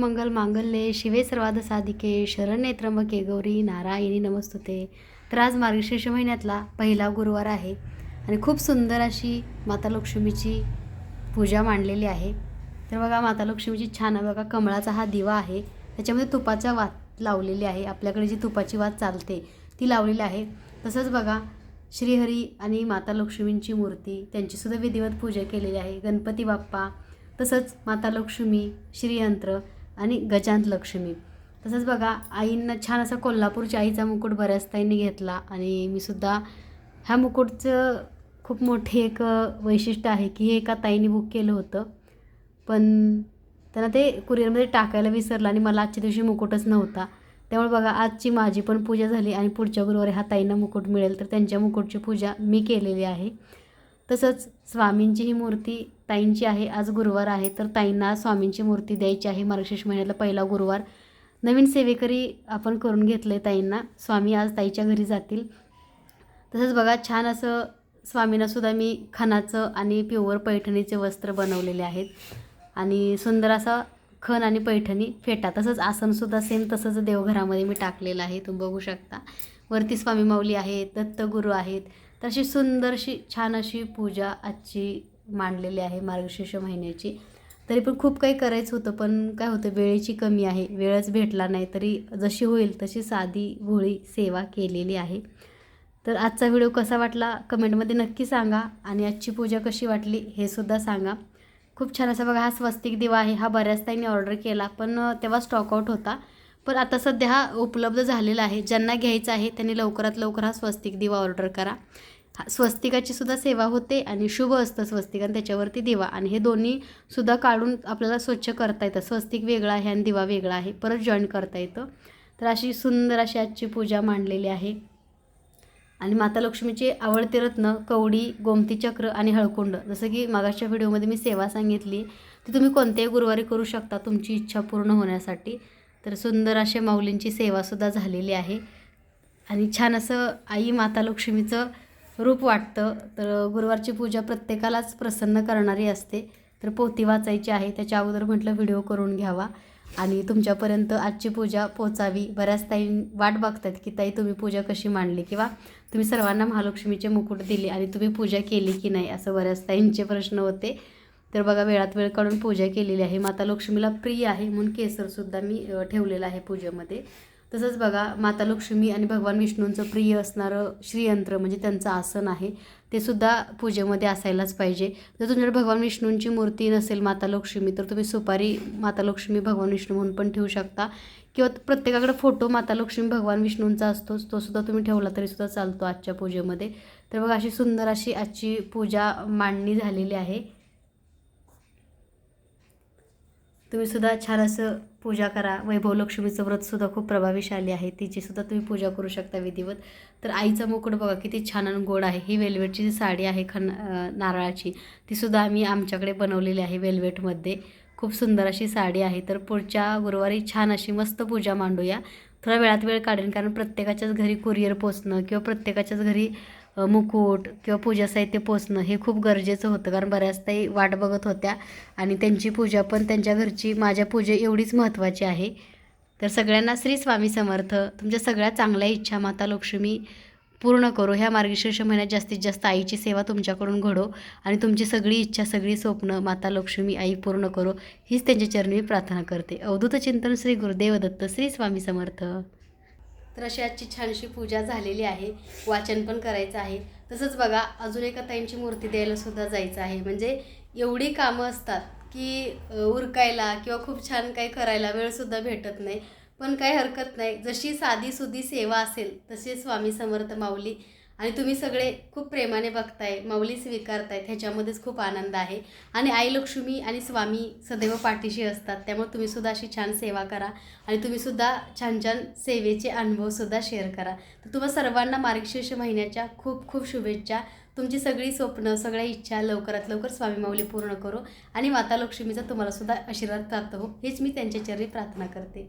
मंगल मांगल्ये शिवे सर्वाद साधिके शरण्ये त्र्यंबके गौरी नारायणी नमस्तुते तर आज मार्गशीर्ष महिन्यातला पहिला गुरुवार आहे. आणि खूप सुंदर अशी माता लक्ष्मीची पूजा मांडलेली आहे. तर बघा माता लक्ष्मीची छान बघा कमळाचा हा दिवा आहे. त्याच्यामध्ये तुपाचा वात लावलेली आहे. आपल्याकडे जी तुपाची वात चालते ती लावलेली आहे. तसंच बघा श्रीहरी आणि माता लक्ष्मींची मूर्ती त्यांचीसुद्धा विधिवत पूजा केलेली आहे. गणपती बाप्पा तसंच माता लक्ष्मी श्रीयंत्र आणि गजांत लक्ष्मी. तसंच बघा आईनं छान असा कोल्हापूरच्या आईचा मुकुट बऱ्याच ताईंनी घेतला आणि मी सुद्धा ह्या मुकुटचं खूप मोठे एक वैशिष्ट्य आहे की हे एका ताईने बुक केलं होतं. पण त्यांना ते कुरिअरमध्ये टाकायला विसरलं आणि मला आजच्या दिवशी मुकुटच नव्हता. त्यामुळे बघा आजची माझी पण पूजा झाली आणि पुढच्या गुरुवारी हा ताईंना मुकुट मिळेल. तर त्यांच्या मुकुटची पूजा मी केलेली आहे. तसंच स्वामींची ही मूर्ती ताईंची आहे आज गुरुवार आहे तर ताईंना स्वामींची मूर्ती द्यायची आहे. मार्गशीर्ष महिन्यातला पहिला गुरुवार. नवीन सेवेकरी आपण करून घेतलं आहे ताईंना. स्वामी आज ताईच्या घरी जातील. तसंच बघा छान असं स्वामींनासुद्धा मी खणाचं आणि प्युअर पैठणीचे वस्त्र बनवलेले आहेत. आणि सुंदर असा खण आणि पैठणी फेटा. तसंच आसनसुद्धा सेम तसंच देवघरामध्ये मी टाकलेलं आहे. तुम्ही बघू शकता. वरती स्वामी माऊली आहेत दत्तगुरू आहेत. तर अशी सुंदरशी छान अशी पूजा आजची मांडलेली आहे मार्गशीर्ष महिन्याची. तरी पण खूप काही करायचं होतं पण काय होतं वेळेची कमी आहे. वेळच भेटला नाही तरी जशी होईल तशी साधी भोळी सेवा केलेली आहे. तर आजचा व्हिडिओ कसा वाटला कमेंटमध्ये नक्की सांगा आणि आजची पूजा कशी वाटली हे सुद्धा सांगा. खूप छान असा बघा हा स्वस्तिक दिवा आहे. हा बऱ्याच ताईंनी ऑर्डर केला पण तेव्हा स्टॉकआउट होता. पण आता सध्या हा उपलब्ध झालेला आहे. ज्यांना घ्यायचा आहे त्यांनी लवकरात लवकर हा स्वस्तिक दिवा ऑर्डर करा. हा स्वस्तिकाची सुद्धा सेवा होते आणि शुभ असतं स्वस्तिक आणि त्याच्यावरती दिवा. आणि हे दोन्ही सुद्धा काढून आपल्याला स्वच्छ करता येतं. स्वस्तिक वेगळा आहे आणि दिवा वेगळा आहे. परत जॉईन करता येतं. तर अशी सुंदर अशी आजची पूजा मांडलेली आहे. आणि माता लक्ष्मीचे आवडते रत्न कवडी गोमती चक्र आणि हळकुंड. जसं की मागाच्या व्हिडिओमध्ये मी सेवा सांगितली. ती तुम्ही कोणत्याही गुरुवारी करू शकता तुमची इच्छा पूर्ण होण्यासाठी. तर सुंदर अशा माऊलींची सेवासुद्धा झालेली आहे. आणि छान असं आई माता लक्ष्मीचं रूप वाटतं. तर गुरुवारची पूजा प्रत्येकालाच प्रसन्न करणारी असते. तर पोथी वाचायची आहे. त्याच्या अगोदर म्हटलं व्हिडिओ करून घ्यावा. आणि तुमच्यापर्यंत आजची पूजा पोचावी बऱ्याच ताई वाट बघतात की ताई तुम्ही पूजा कशी मांडली? किंवा तुम्ही सर्वांना महालक्ष्मीचे मुकुट दिले आणि तुम्ही पूजा केली की नाही? असं बऱ्याच ताईंचे प्रश्न होते. तर बघा वेळात वेळ काढून पूजा केलेली आहे. माता लक्ष्मीला प्रिय आहे म्हणून केसरसुद्धा मी ठेवलेलं आहे पूजेमध्ये. तसंच बघा माता लक्ष्मी आणि भगवान विष्णूंचं प्रिय असणारं श्रीयंत्र म्हणजे त्यांचं आसन आहे. ते सुद्धा पूजेमध्ये असायलाच पाहिजे. जर तुमच्याकडे भगवान विष्णूंची मूर्ती नसेल माता लक्ष्मी तर तुम्ही सुपारी माता लक्ष्मी भगवान विष्णू म्हणून पण ठेवू शकता. किंवा प्रत्येकाकडे फोटो माता लक्ष्मी भगवान विष्णूंचा असतोच तो सुद्धा तुम्ही ठेवला तरी सुद्धा चालतो आजच्या पूजेमध्ये. तर बघा अशी सुंदर अशी आजची पूजा मांडणी झालेली आहे. तुम्ही सुद्धा छान असं पूजा करा. वैभव लक्ष्मीचं व्रतसुद्धा खूप प्रभावीशाली आहे. तिचीसुद्धा तुम्ही पूजा करू शकता विधिवत. तर आईचा मुकुट बघा किती छान आणि गोड आहे. ही वेल्वेटची जी साडी आहे खन नारळाची तीसुद्धा आम्ही आमच्याकडे बनवलेली आहे वेल्वेटमध्ये खूप सुंदर अशी साडी आहे. तर पुढच्या गुरुवारी छान अशी मस्त पूजा मांडूया. थोडा वेळात वेळ काढेन कारण प्रत्येकाच्याच घरी कुरिअर पोचणं किंवा प्रत्येकाच्याच घरी मुकुट किंवा पूजा साहित्य पोचणं हे खूप गरजेचं होतं. कारण बऱ्याच ताई वाट बघत होत्या आणि त्यांची पूजा पण त्यांच्या घरची माझ्या पूजे एवढीच महत्त्वाची आहे. तर सगळ्यांना श्री स्वामी समर्थ. तुमच्या सगळ्या चांगल्या इच्छा माता लक्ष्मी पूर्ण करो. ह्या मार्गशीर्ष महिन्यात जास्तीत जास्त आईची सेवा तुमच्याकडून घडो आणि तुमची सगळी इच्छा सगळी स्वप्न माता लक्ष्मी आई पूर्ण करो. हीच त्यांच्या चरणी प्रार्थना करते. अवधूत चिंतन श्री गुरुदेव दत्त श्री स्वामी समर्थ. तर अशी आजची छानशी पूजा झालेली आहे. वाचन पण करायचं आहे. तसंच बघा अजून एका ताईंची मूर्ती द्यायला सुद्धा जायचं आहे. म्हणजे एवढी कामं असतात की उरकायला किंवा खूप छान काही करायला वेळसुद्धा भेटत नाही. पण काही हरकत नाही. जशी साधी सुधी सेवा असेल तसे स्वामी समर्थ माऊली आणि तुम्ही सगळे खूप प्रेमाने बघताय माऊली स्वीकारतायत ह्याच्यामध्येच खूप आनंद आहे. आणि आई लक्ष्मी आणि स्वामी सदैव पाठीशी असतात त्यामुळे तुम्हीसुद्धा अशी छान सेवा करा आणि तुम्हीसुद्धा छान छान सेवेचे अनुभवसुद्धा शेअर करा. तर तुम्हा सर्वांना मार्गशीर्ष महिन्याच्या खूप खूप शुभेच्छा. तुमची सगळी स्वप्न सगळ्या इच्छा लवकरात लवकर स्वामी माऊली पूर्ण करो आणि माता लक्ष्मीचा तुम्हालासुद्धा आशीर्वाद प्राप्त हो हेच मी त्यांच्या चरणी प्रार्थना करते.